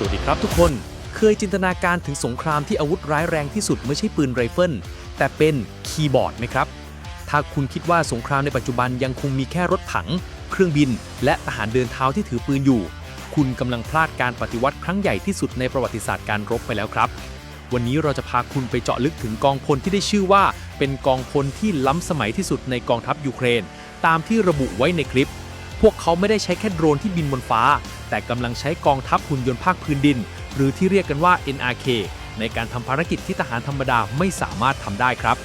สวัสดีครับทุกคน เคยจินตนาการถึงสงครามที่อาวุธร้ายแรงที่สุดไม่ใช่ปืนไรเฟิลแต่เป็นคีย์บอร์ดไหมครับ ถ้าคุณคิดว่าสงครามในปัจจุบันยังคงมีแค่รถถัง เครื่องบิน และทหารเดินเท้าที่ถือปืนอยู่ คุณกำลังพลาดการปฏิวัติครั้งใหญ่ที่สุดในประวัติศาสตร์การรบไปแล้วครับ วันนี้เราจะพาคุณไปเจาะลึกถึงกองพลที่ได้ชื่อว่า เป็นกองพลที่ล้ำสมัยที่สุดในกองทัพยูเครน ตามที่ระบุไว้ในคลิป พวกเขาไม่ได้ใช้แค่โดรนที่บินบนฟ้า แต่กำลังใช้กองทัพหุ่นยนต์ภาคพื้นดิน หรือที่เรียกกันว่า NRK ในการทำภารกิจที่ทหารธรรมดาไม่สามารถทำได้ครับ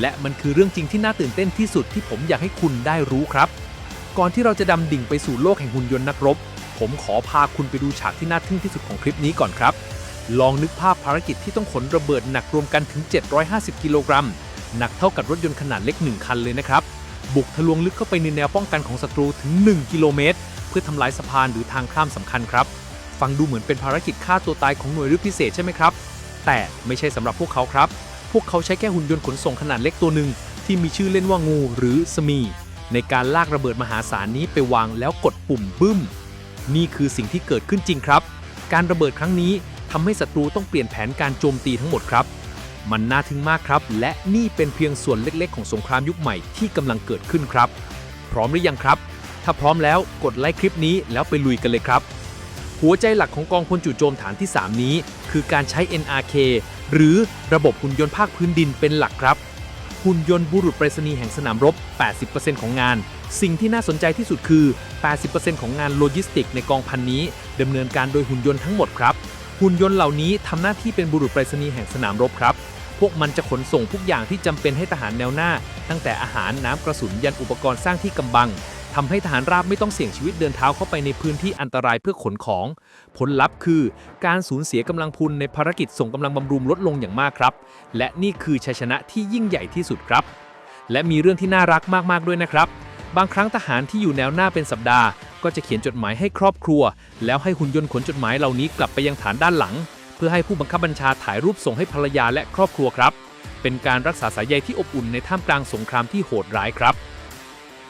และมันคือเรื่องจริงที่น่าตื่นเต้นที่สุดที่ผมอยากให้คุณได้รู้ครับ ก่อนที่เราจะดำดิ่งไปสู่โลกแห่งหุ่นยนต์นักรบ ผมขอพาคุณไปดูฉากที่น่าทึ่งที่สุดของคลิปนี้ก่อนครับ ลองนึกภาพภารกิจที่ต้องขนระเบิดหนักรวมกันถึง 750 กิโลกรัมหนักเท่ากับรถยนต์ขนาดเล็ก1คันเลยนะครับ บุกทะลวงลึกเข้าไปในแนวป้องกันของศัตรูถึง 1 กิโลเมตร เพื่อทำลายสะพานหรือทางข้ามสำคัญครับ ฟังดูเหมือนเป็นภารกิจฆ่าตัวตายของหน่วยรบพิเศษใช่ไหมครับ แต่ไม่ใช่สำหรับพวกเขาครับ พวกเขาใช้แค่หุ่นยนต์ขนส่งขนาดเล็กตัวหนึ่งที่มีชื่อเล่นว่างูหรือสมี ในการลากระเบิดมหาศาลนี้ไปวางแล้วกดปุ่มบึ้ม นี่คือสิ่งที่เกิดขึ้นจริงครับ การระเบิดครั้งนี้ทำให้ศัตรูต้องเปลี่ยนแผนการโจมตีทั้งหมดครับ มันน่าทึ่งมากครับ และนี่เป็นเพียงส่วนเล็กๆ ของสงครามยุคใหม่ที่กำลังเกิดขึ้นครับ พร้อมหรือยังครับ ถ้าพร้อมแล้วกดไลค์คลิปนี้แล้วไปลุยกันเลยครับ หัวใจหลักของกองพลจู่โจมฐานที่ 3 นี้ คือการใช้ NRK หรือระบบหุ่นยนต์ภาคพื้นดินเป็นหลักครับ หุ่นยนต์บุรุษไปรษณีย์แห่งสนามรบ 80%ของงาน สิ่งที่น่าสนใจที่สุดคือ 80%ของงานโลจิสติก ในกองพันนี้ดำเนินการโดยหุ่นยนต์ทั้งหมดครับหุ่นยนต์เหล่านี้ทำหน้าที่เป็นบุรุษไปรษณีย์แห่งสนามรบครับ พวกมันจะขนส่งทุกอย่างที่จำเป็นให้ทหารแนวหน้า ตั้งแต่อาหารน้ำกระสุนยันอุปกรณ์สร้างที่กำบังทำให้ทหารราบไม่ต้องเสี่ยงชีวิตเดินเท้าเข้าไปในพื้นที่อันตรายเพื่อขนของ ผลลัพธ์คือ การสูญเสียกำลังพลในภารกิจส่งกำลังบำรุงลดลงอย่างมากครับ และนี่คือชัยชนะที่ยิ่งใหญ่ที่สุดครับ และมีเรื่องที่น่ารักมากๆด้วยนะครับ บางครั้งทหารที่อยู่แนวหน้าเป็นสัปดาห์ ก็จะเขียนจดหมายให้ครอบครัว แล้วให้หุ่นยนต์ขนจดหมายเหล่านี้กลับไปยังฐานด้านหลัง เพื่อให้ผู้บังคับบัญชาถ่ายรูปส่งให้ภรรยาและครอบครัวครับ เป็นการรักษาสายใยที่อบอุ่นในท่ามกลางสงครามที่โหดร้ายครับ